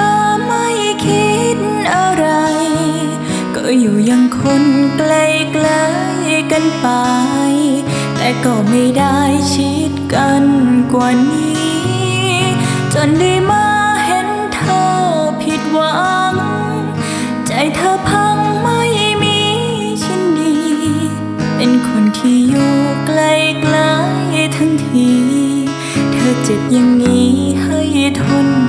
อยังเธอไม่คิดอะไร ก็อยู่ยังคนไกลไกลๆกันไป แต่ก็ไม่ได้ชิดกันกว่านี้ จนได้มาเห็นเธอผิดหวัง ใจเธอพังไม่มีฉันดี เป็นคนที่อยู่ไกลไกลๆทั้งที เธอเจ็บอย่างนี้ให้ทน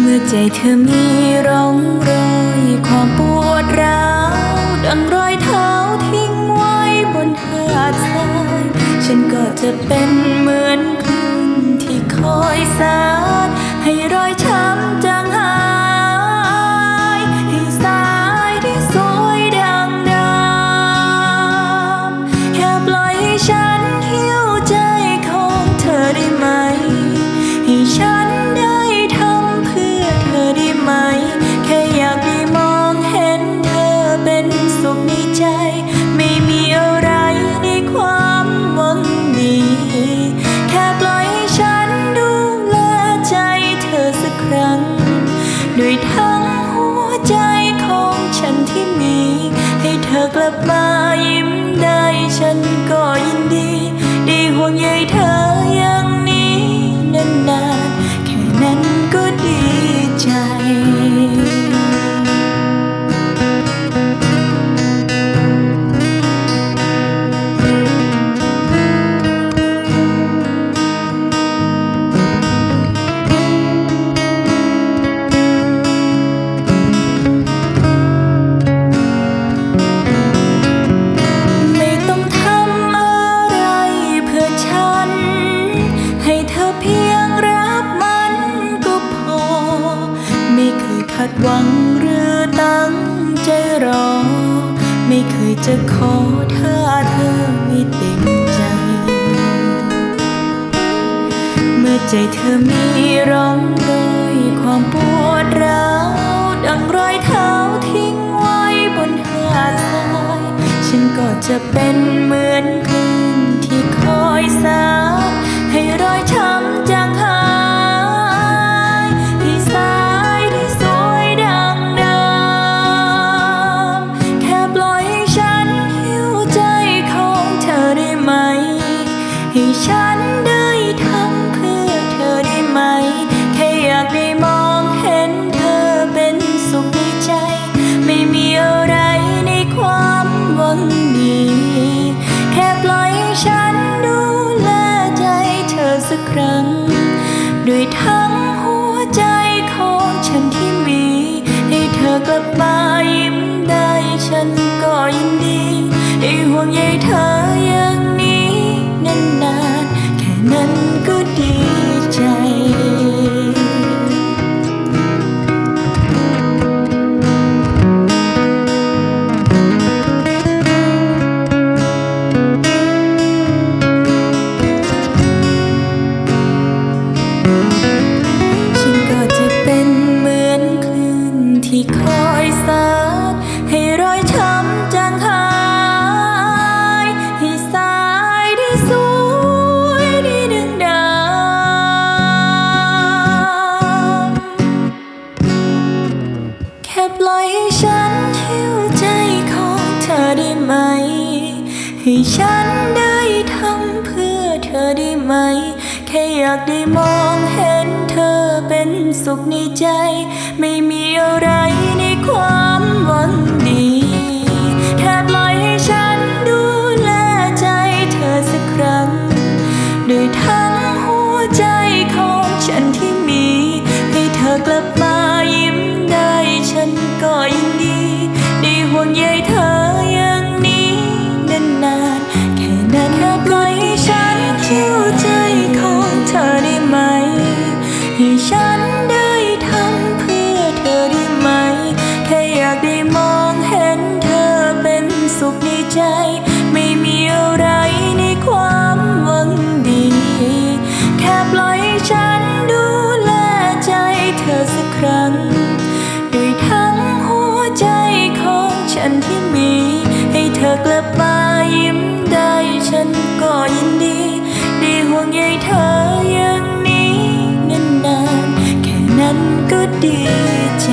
เมื่อใจเธอมีร่องรอยความปวดร้าวดังรอยเท้าทิ้งไว้บนหาดทราย ฉันก็จะเป็นเหมือนคนที่คอยสาว เธ หวังหรือตั้งใจรอ ไม่เคยจะขอถ้าเธอไม่เต็มใจ เมื่อใจเธอมีร่องรอยความปวดร้าวดังรอยเท้าทิ้งไว้บนหาดทราย ฉันก็จะเป็นเหมือนคลื่นที่คอยสาด ให้ฉันได้ทำเพื่อเธอได้ไหม แค่อยากได้มองเห็นเธอเป็นสุขในใจ ไม่มีอะไรในความหวังดีแค่ปล่อยให้ฉันดูแลใจเธอสักครั้ง ด้วยเธอ ให้ฉันได้ทำเพื่อเธอได้ไหม แค่อยากได้มองเห็นเธอเป็นสุขในใจ ไม่ ไม่มีอะไรในความหวังดี แค่ปล่อยฉันดูแลใจเธอสักครั้งดยทั้งหัวใจของฉันที่มี ให้เธอกลับมายิ้มได้ฉันก็ยินดีด้ห่วงใยเธออย่างนี้นานแค่นั้นก็ดีใจ